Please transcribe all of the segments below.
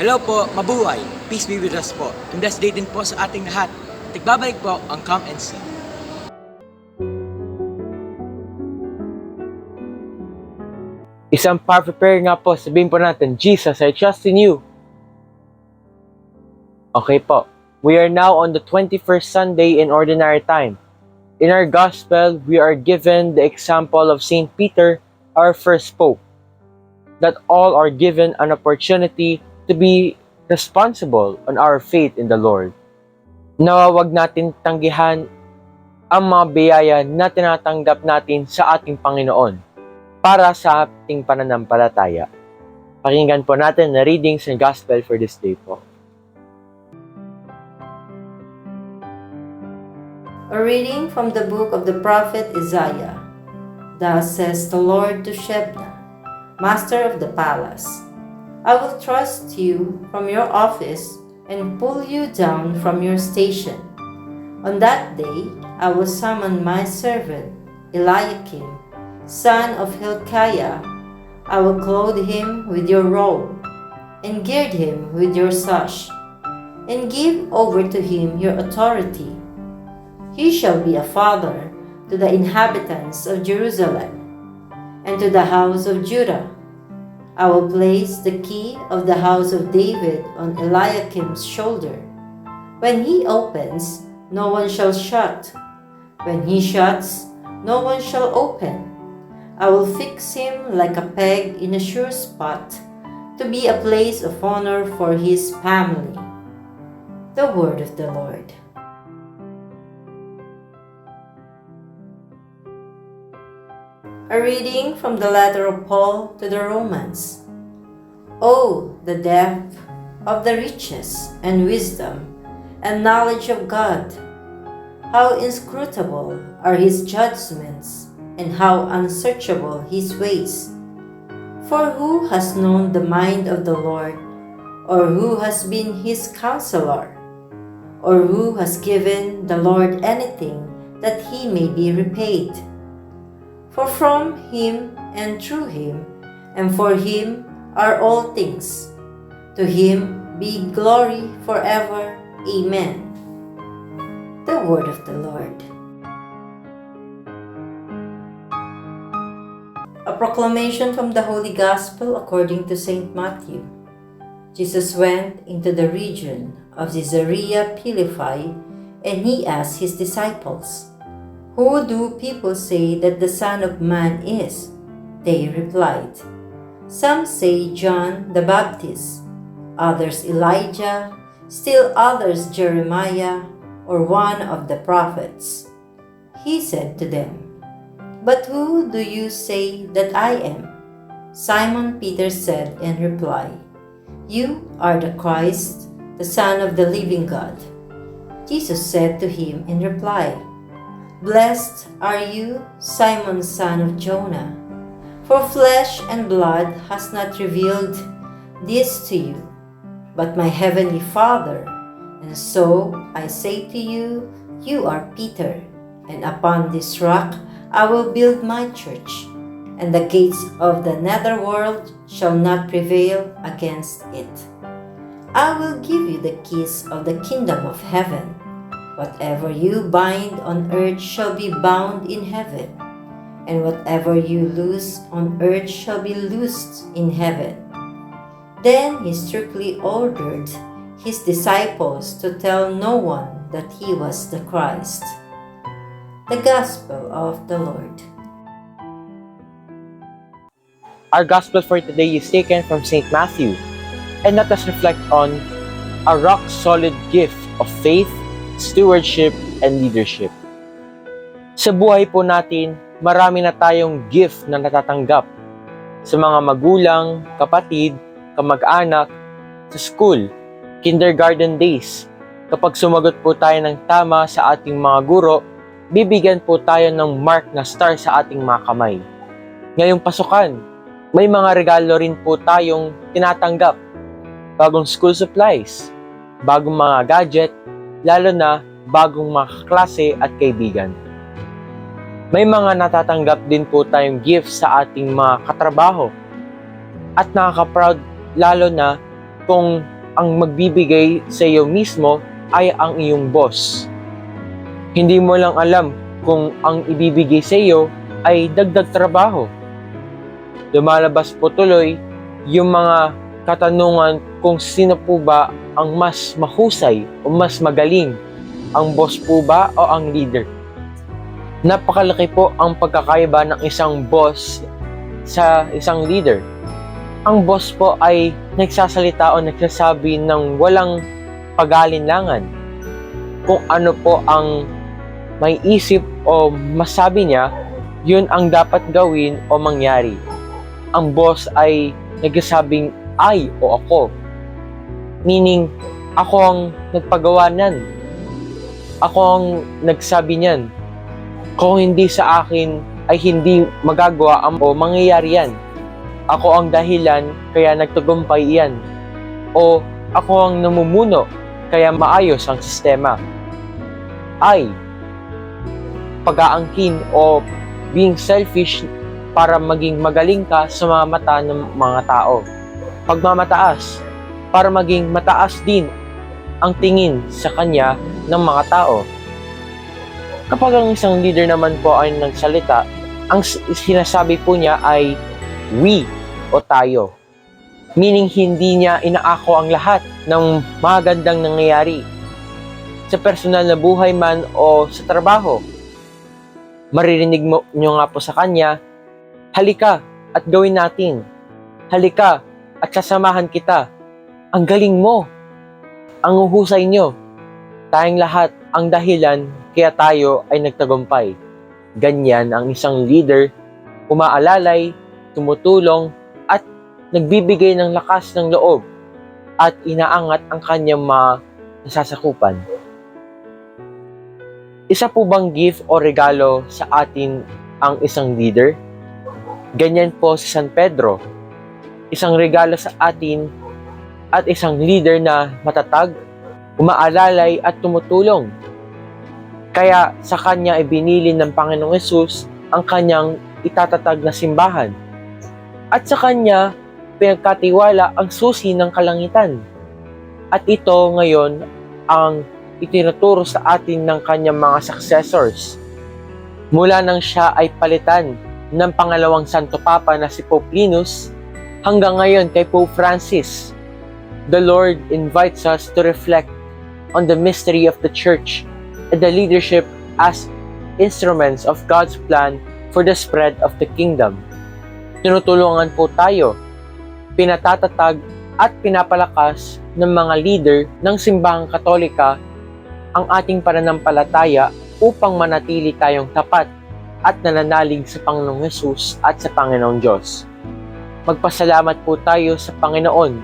Hello po, mabuhay. Peace be with us po. And blessed day din po sa ating lahat. At nagbabalik po ang Come and See. Isang powerful prayer nga po, sabihin po natin, Jesus, I trust in you. Okay po. We are now on the 21st Sunday in Ordinary Time. In our Gospel, we are given the example of St. Peter, our first Pope, that all are given an opportunity to be responsible on our faith in the Lord. Nawawag natin tanggihan ang mga biyaya na tinatanggap natin sa ating Panginoon para sa ating pananampalataya. Pakinggan po natin na readings ng Gospel for this day po. A reading from the book of the prophet Isaiah. Thus says the Lord to Shebna, master of the palace I will trust you from your office and pull you down from your station. On that day, I will summon my servant Eliakim, son of Hilkiah. I will clothe him with your robe and gird him with your sash, and give over to him your authority. He shall be a father to the inhabitants of Jerusalem and to the house of Judah. I will place the key of the house of David on Eliakim's shoulder. When he opens, no one shall shut. When he shuts, no one shall open. I will fix him like a peg in a sure spot to be a place of honor for his family. The word of the Lord. A reading from the letter of Paul to the Romans. Oh, the depth of the riches and wisdom and knowledge of God! How inscrutable are his judgments and how unsearchable his ways! For who has known the mind of the Lord, or who has been his counselor, or who has given the Lord anything that he may be repaid? For from him and through him and for him are all things. To him be glory forever. Amen. The word of the Lord. A proclamation from the Holy Gospel according to St. Matthew. Jesus went into the region of Caesarea Philippi and he asked his disciples, who do people say that the Son of Man is? They replied, Some say John the Baptist, others Elijah, still others Jeremiah, or one of the prophets. He said to them, But who do you say that I am? Simon Peter said in reply, You are the Christ, the Son of the living God. Jesus said to him in reply, Blessed are you, Simon son of Jonah, for flesh and blood has not revealed this to you, but my heavenly Father. And so I say to you, you are Peter, and upon this rock I will build my church, and the gates of the netherworld shall not prevail against it. I will give you the keys of the kingdom of heaven. Whatever you bind on earth shall be bound in heaven, and whatever you loose on earth shall be loosed in heaven. Then he strictly ordered his disciples to tell no one that he was the Christ. The Gospel of the Lord. Our Gospel for today is taken from St. Matthew, and let us reflect on a rock-solid gift of faith, stewardship, and leadership. Sa buhay po natin, marami na tayong gift na natatanggap sa mga magulang, kapatid, kamag-anak, sa school, kindergarten days. Kapag sumagot po tayo ng tama sa ating mga guro, bibigyan po tayo ng mark na star sa ating mga kamay. Ngayong pasukan, may mga regalo rin po tayong tinatanggap. Bagong school supplies, bagong mga gadget, lalo na bagong mga klase at kaibigan. May mga natatanggap din po tayong gifts sa ating mga katrabaho. At nakaka-proud lalo na kung ang magbibigay sa iyo mismo ay ang iyong boss. Hindi mo lang alam kung ang ibibigay sa iyo ay dagdag trabaho. Lumalabas po tuloy yung mga katanungan kung sino po ba ang mas mahusay o mas magaling, ang boss po ba o ang leader. Napakalaki po ang pagkakaiba ng isang boss sa isang leader. Ang boss po ay nagsasalita o nagsasabi ng walang pag-alinlangan kung ano po ang may isip o masabi niya, yun ang dapat gawin o mangyari. Ang boss ay nagsasabing ay o ako. Meaning, ako ang nagpagawa niyan. Ako ang nagsabi niyan. Kung hindi sa akin ay hindi magagawa ang- o mangyayari yan. Ako ang dahilan kaya nagtagumpay yan. O ako ang namumuno kaya maayos ang sistema. Ay, pag-aangkin o being selfish para maging magaling ka sa mga mata ng mga tao. Pagmamataas, para maging mataas din ang tingin sa kanya ng mga tao. Kapag ang isang leader naman po ay nagsalita, ang sinasabi po niya ay we o tayo. Meaning hindi niya inaako ang lahat ng magandang nangyayari sa personal na buhay man o sa trabaho. Maririnig mo nyo nga po sa kanya, halika at gawin natin. Halika at sasamahan kita. Ang galing mo. Ang uhusay nyo. Tayong lahat ang dahilan kaya tayo ay nagtagumpay. Ganyan ang isang leader, umaalalay, tumutulong, at nagbibigay ng lakas ng loob at inaangat ang kanyang mga nasasakupan. Isa po bang gift o regalo sa atin ang isang leader? Ganyan po si San Pedro. Isang regalo sa atin at isang leader na matatag, umaalalay at tumutulong. Kaya sa kanya ibinili ng Panginoong Yesus ang kanyang itatatag na simbahan. At sa kanya pinagkatiwala ang susi ng kalangitan. At ito ngayon ang itinuturo sa atin ng kanyang mga successors. Mula nang siya ay palitan ng pangalawang Santo Papa na si Pope Linus hanggang ngayon kay Pope Francis, the Lord invites us to reflect on the mystery of the Church and the leadership as instruments of God's plan for the spread of the kingdom. Tinutulungan po tayo, pinatatatag at pinapalakas ng mga leader ng simbahang katolika ang ating pananampalataya upang manatili tayong tapat at nananalig sa Panginoong Yesus at sa Panginoong Diyos. Magpasalamat po tayo sa Panginoon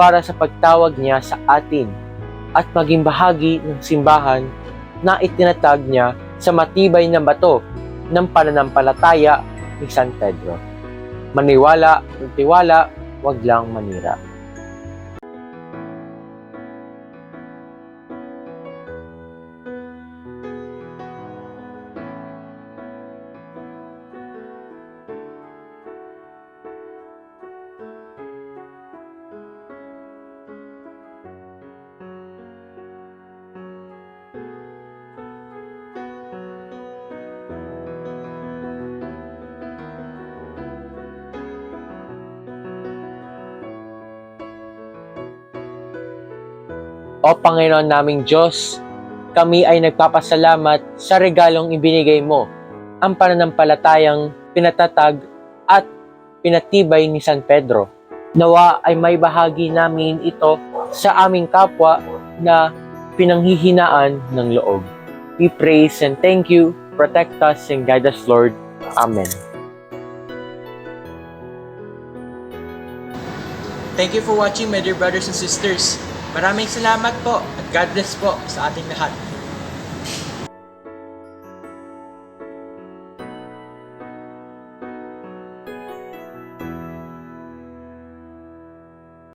para sa pagtawag niya sa atin at maging bahagi ng simbahan na itinatag niya sa matibay na bato ng pananampalataya ni San Pedro. Maniwala, magtiwala, wag lang manira. O Panginoon naming Diyos, kami ay nagpapasalamat sa regalong ibinigay mo, ang pananampalatayang pinatatag at pinatibay ni San Pedro. Nawa ay may bahagi namin ito sa aming kapwa na pinanghihinaan ng loob. We praise and thank you. Protect us and guide us, Lord. Amen. Thank you for watching, my dear brothers and sisters. Maraming salamat po at God bless po sa ating lahat.